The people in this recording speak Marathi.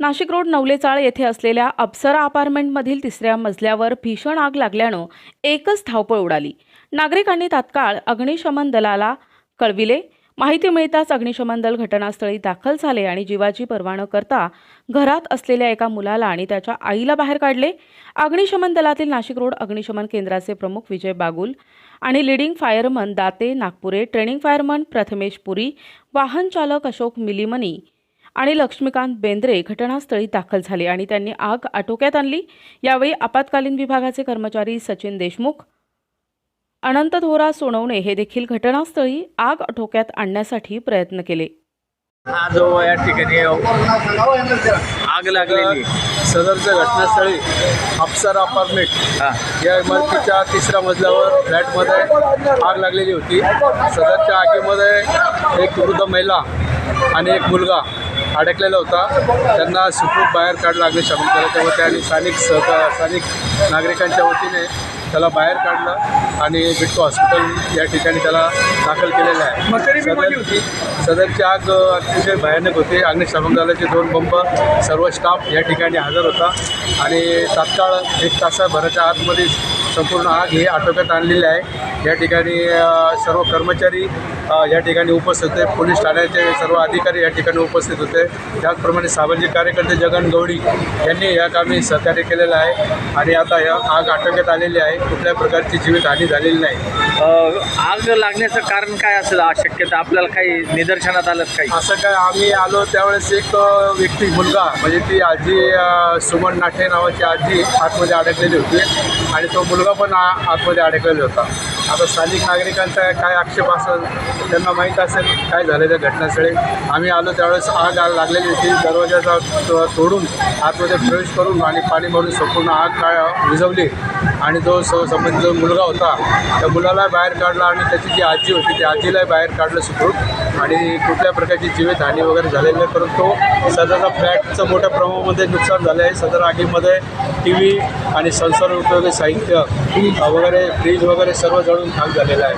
नाशिक रोड नवलेचाळ येथे असलेल्या अप्सरा अपार्टमेंटमधील तिसऱ्या मजल्यावर भीषण आग लागल्यानं एकच धावपळ उडाली. नागरिकांनी तात्काळ अग्निशमन दलाला कळविले. माहिती मिळताच अग्निशमन दल घटनास्थळी दाखल झाले आणि जीवाची पर्वा न करता घरात असलेल्या एका मुलाला आणि त्याच्या आईला बाहेर काढले. अग्निशमन दलातील नाशिक रोड अग्निशमन केंद्राचे प्रमुख विजय बागुल आणि leading fireman Date Nagpure training fireman Prathamesh Puri वाहन चालक अशोक मिलिमनी आणि लक्ष्मीकांत बेंद्रे घटनास्थळी दाखल झाले आणि त्यांनी आग आटोक्यात आणली. यावेळी आपत्कालीन विभागाचे कर्मचारी सचिन देशमुख अनंत थोरा सोनवणे हे देखील घटनास्थळी आग आटोक्यात आणण्यासाठी प्रयत्न केले. हा जो या ठिकाणी आग लागलेली सदरच्या घटनास्थळी अप्सरा अपार्टमेंट हा. या इमारतीच्या तिसऱ्या मजल्यावर फ्लॅटमध्ये आग लागलेली होती. सदरच्या आगीमध्ये एक वृद्ध महिला आणि एक मुलगा अडकलेला होता. त्यांना सुखरूप बाहेर काढलं अग्निशमन दलाच्या वतीने आणि स्थानिक सहका स्थानिक नागरिकांच्या वतीने त्याला बाहेर काढलं आणि बिट्टो हॉस्पिटल या ठिकाणी त्याला दाखल केलेलं आहे. सदर सदरची आग अतिशय भयानक होती. अग्निशमन दलाचे दोन बंब सर्व स्टाफ या ठिकाणी हजर होता आणि तात्काळ एक तासाभराच्या आतमध्ये संपूर्ण आग ही आटोक्यात आणलेली आहे. या ठिकाणी सर्व कर्मचारी या ठिकाणी उपस्थित होते. पोलीस ठाण्याचे सर्व अधिकारी या ठिकाणी उपस्थित होते. त्याचप्रमाणे सामाजिक कार्यकर्ते जगन गौडी यांनी या कामी सहकार्य केलेलं आहे. आणि आता या आग आटोक्यात आलेली आहे. कुठल्या प्रकारची जीवितहानी झालेली नाही. आग लागण्याचं कारण काय असेल शक्यता आपल्याला काही निदर्शनात आलं काही? असं काय आम्ही आलो त्यावेळेस एक व्यक्ती मुलगा म्हणजे ती आजी सुमन नाठे नावाची आजी आतमध्ये अडकलेली होती. आणि तो मुलगा पण आतमध्ये अडकलेला होता. आता स्थानिक नागरिकांचा काय आक्षेप असेल त्यांना माहीत असेल काय झालं त्या घटनास्थळी. आम्ही आलो त्यावेळेस आग आग लागलेली होती. दरवाजाचा तोडून आतमध्ये प्रवेश करून आणि पाणी भरून संपूर्ण आग काय विझवली. आणि जो स संबंधित जो मुलगा होता त्या मुलाला बाहेर काढला आणि त्याची जी आजी होती त्या आजीलाही बाहेर काढलं सुखरूप. आणि कुठल्या प्रकारची जीवितहानी वगैरे झालेली नाही परंतु सदरचा फ्लॅटचं मोठ्या प्रमाणामध्ये नुकसान झालं आहे. सदर आगीमध्ये टी व्ही आणि संसार उपयोगी साहित्य वगैरे फ्रीज वगैरे सर्व जळून खाक झालेलं आहे.